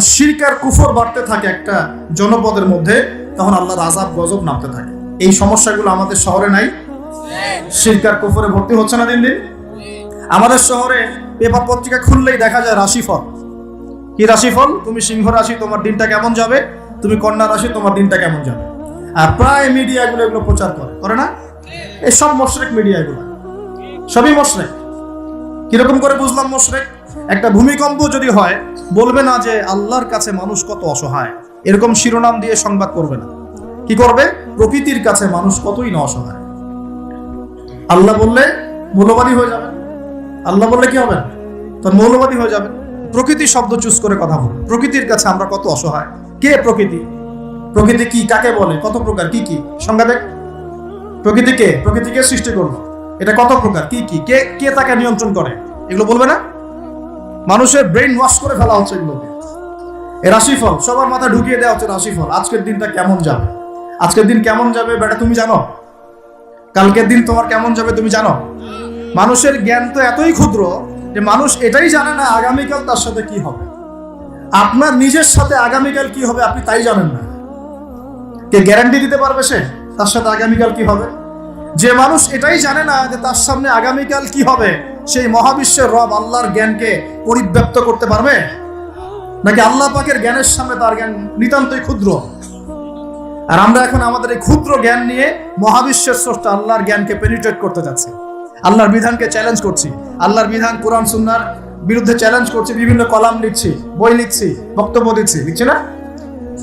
যখন শিরকার কুফর বাড়তে থাকে একটা জনপদের মধ্যে, তখন আল্লাহর আজাব গজব নামতে থাকে। এই সমস্যাগুলো আমাদের শহরে নাই? শিরকার কুফরে ভর্তি হচ্ছে না দিন দিন? আমাদের শহরে পেপার পত্রিকা খুললেই দেখা যায় রাশিফল। কি রাশিফল? তুমি সিংহ রাশি, তোমার দিনটা কেমন যাবে? তুমি কন্যা রাশি, তোমার দিনটা কেমন যাবে? আর প্রায় মিডিয়াগুলো এগুলো প্রচার করে। করে না? এই সব মশরেক মিডিয়াগুলো। সবই মশরেক। কীরকম করে বুঝলাম মশরেক? একটা ভূমিকম্প যদি হয়, বলবে না যে আল্লাহর কাছে মানুষ কত অসহায়। এরকম শিরোনাম দিয়ে সংবাদ করবে না। কি করবে? প্রকৃতির কাছে মানুষ কতই না অসহায়। আল্লাহ বললে মৌলবাদী হয়ে যাবে আল্লাহ বললে কি হবে? তার মৌলবাদী হয়ে যাবে প্রকৃতি শব্দ চুজ করে কথা বল প্রকৃতির কাছে আমরা কত অসহায়। কে প্রকৃতি? প্রকৃতি কি, কাকে বলে? কত প্রকার, কি কি? সংজ্ঞা দেখ। প্রকৃতি কে? প্রকৃতিকে সৃষ্টি করল এটা কত প্রকার, কি কি? কে কে তাকে নিয়ন্ত্রণ করে? এগুলো বলবে না? মানুষের ব্রেন ওয়াশ করে ফেলা হচ্ছে এগুলোকে। এ রাশিফল, সবার মাথা ঢুকিয়ে দেওয়া হচ্ছে রাশিফল। আজকের দিনটা কেমন যাবে? আজকের দিন কেমন যাবে বেটা, তুমি জানো? কালকের দিন তোমার কেমন যাবে তুমি জানো? মানুষের জ্ঞান তো এতই ক্ষুদ্র যে মানুষ এটাই জানে না আগামীকাল তার সাথে কি হবে। আপনার নিজের সাথে আগামীকাল কি হবে আপনি তাই জানেন না। কে গ্যারান্টি দিতে পারবে সে? তার সাথে আগামীকাল কি হবে? যে মানুষ এটাই জানে না যে তার সামনে আগামীকাল কি হবে সেই মহাবিশ্বের রব আল্লাহর জ্ঞানকে পরিব্যাপ্ত করতে পারবে? নাকি আল্লাহ পাকের জ্ঞানের সামনে তার জ্ঞান নিতান্তই ক্ষুদ্র? আর আমরা এখন আমাদের এই ক্ষুদ্র জ্ঞান নিয়ে মহাবিশ্বের স্রষ্টা আল্লাহর জ্ঞানকে পেনিট্রেট করতে যাচ্ছি। আল্লাহর বিধানকে চ্যালেঞ্জ করছি। আল্লাহর বিধান, কোরআন, সুন্নার বিরুদ্ধে চ্যালেঞ্জ করছি, বিভিন্ন কলাম লিখছি, বই লিখছি, বক্তব্য দিচ্ছি, লিখছি না?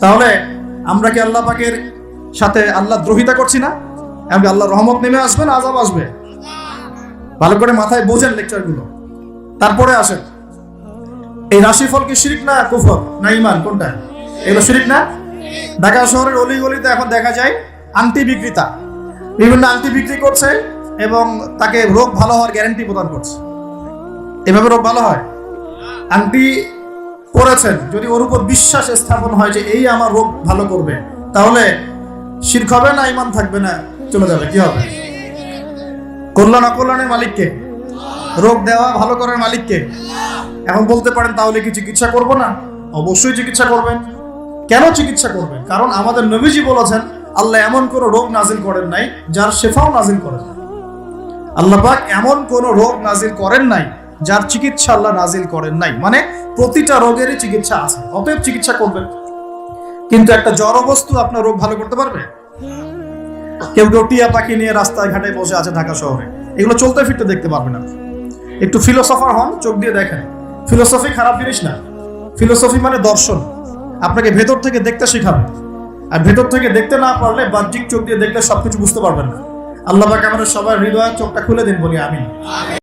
তাহলে আমরা কি আল্লাহ পাকের সাথে আল্লাহ দ্রোহিতা করছি না? এমনকি আল্লাহ রহমত নেমে আসবে না আজাব আসবে? ভালো করে মাথায় বোঝেন লেকচারগুলো তারপরে আসেন। এই রাশিফল কি শিরিক না কুফর? না ইমান কোনটা? এগুলো শিরিক না? ঢাকা শহরের অলি গলিতে এখন দেখা যায় আংটি বিক্রেতা বিভিন্ন আংটি বিক্রি করছে এবং তাকে রোগ ভালো হওয়ার গ্যারান্টি প্রদান করছে। এভাবে রোগ ভালো হয়? আংটি করেছেন, যদি ওর উপর বিশ্বাস স্থাপন হয় যে এই আমার রোগ ভালো করবে, তাহলে শির্ক হবে না ইমান থাকবে না, চলে যাবে, কি হবে? কল্যাণ অকল্যাণের মালিককে? রোগ দেওয়া ভালো করার মালিককে? এখন বলতে পারেন তাহলে কি চিকিৎসা করব না? অবশ্যই চিকিৎসা করবেন। কেন চিকিৎসা করবেন? কারণ আমাদের নবীজি বলেছেন, আল্লাহ এমন কোন রোগ নাজিল করেন নাই যার শেফাও নাজিল করেন। আল্লাহ পাক এমন কোন রোগ নাজিল করেন নাই যার চিকিৎসা আল্লাহ নাজিল করেন নাই। মানে প্রতিটা রোগেরই চিকিৎসা আছে, অতএব চিকিৎসা করবেন। কিন্তু একটা জড় বস্তু আপনার রোগ ভালো করতে পারবে? কেউ কেউ টিয়া পাখি নিয়ে রাস্তায় ঘাটে বসে আছে ঢাকা শহরে। এগুলো চলতে ফিরতে দেখতে পারবেন না। একটু ফিলোসফার হন, চোখ দিয়ে দেখেন। ফিলোসফি খারাপ জিনিস না। ফিলোসফি মানে দর্শন। আপনাকে ভেতর থেকে দেখতে শেখাবে। আর ভেতর থেকে দেখতে না পারলে বাহ্যিক চোখ দিয়ে দেখলে সবকিছু বুঝতে পারবেন না। আল্লাহ আমাদের সবার হৃদয় চোখটা খুলে দিন বলি আমি